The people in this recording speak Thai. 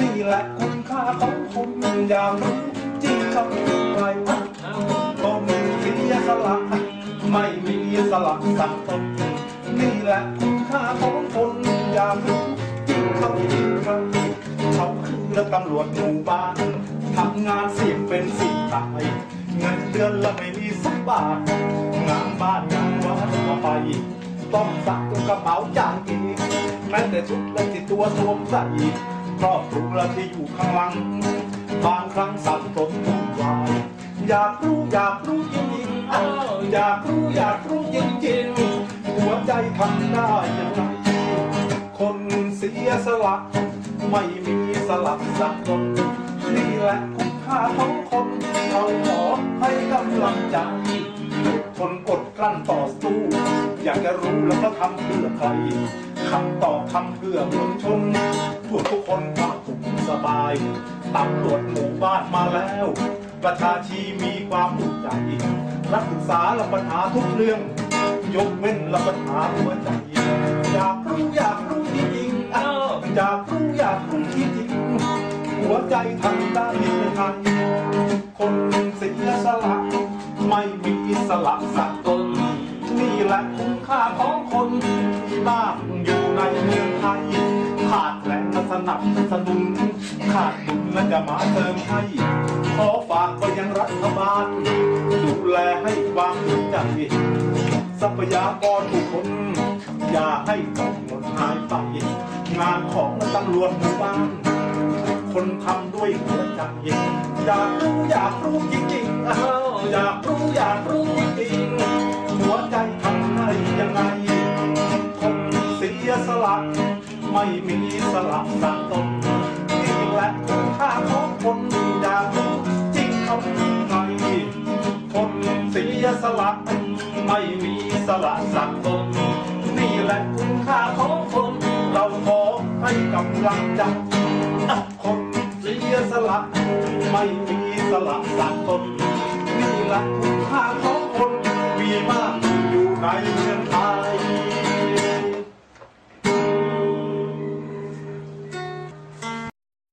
นี่แหละคุณค่าของคนอย่างรู้จริงเขาใครว่าก็มีเสียสละไม่มีสละสักตนนี่แหละคุณค่าของคนอย่างรู้จริงเขาใครเขาคือตำรวจหมู่บ้านทำงานเสี่ยงเป็นสิ่งตายเงินเดือนละไม่มีสักบาทงานบ้านงานวัดก็ไปต้องซักกระเป๋าจ่ายเอง ม้แต่ชุดและที่ตัวสวมใส่ครอบครัวที่อยู่ข้างหลัง บางครั้งสับสนวุ่นวายอยากรู้อยากรู้จริงๆอ้าวอยากรู้อยากรู้จริงๆหัวใจทำได้ยังไงคนเสียสละ ไม่มีสลับสักคนนี่แหละคุณค่าของคนเราขอให้กำลังใจทนอดกลั้นต่อสู้ อยากจะรู้แล้วก็ทำเพื่อใครคำตอบ ทำเพื่อมวลชนทุกทุกคนความสุขสบายตำรวจหมู่บ้านมาแล้ว ประชาชีมีความอุ่นใจรักศึกษาละปัญหาทุกเรื่อง ยกเว้นละปัญหาหัวใจอยากรู้อยากรู้จริงอ้าอยากรู้อยากรู้จริงหัวใจทำได้ยังไงคนเสียสละไม่มีสละสักตนนี่แหละคุณค่าของคนที่บ้านอยู่ ในเมืองไทย ขาดแรงสนับสนุน ขาดบุญและจะมาเติมให้ ขอฝากไปยังรัฐบาล ดูแลให้ความสนใจทรัพยากรทุกคนอย่าให้ต้องหมดหายไป งานของตำรวจหมู่บ้าน คนทำด้วยหัวใจอยากรู้อยากรู้จริงๆอ้าวอยากรู้อยาก ไม่มีสละสักตนนี่แหละคุณค่าของคนอยาจริงเขาไงคนเสียสละไม่มีสละสักตนนี่แหละคุณค่าของคนเราขอให้กำลังใจคนเสียสละไม่มีสละสักตนนี่แหละคุณค่า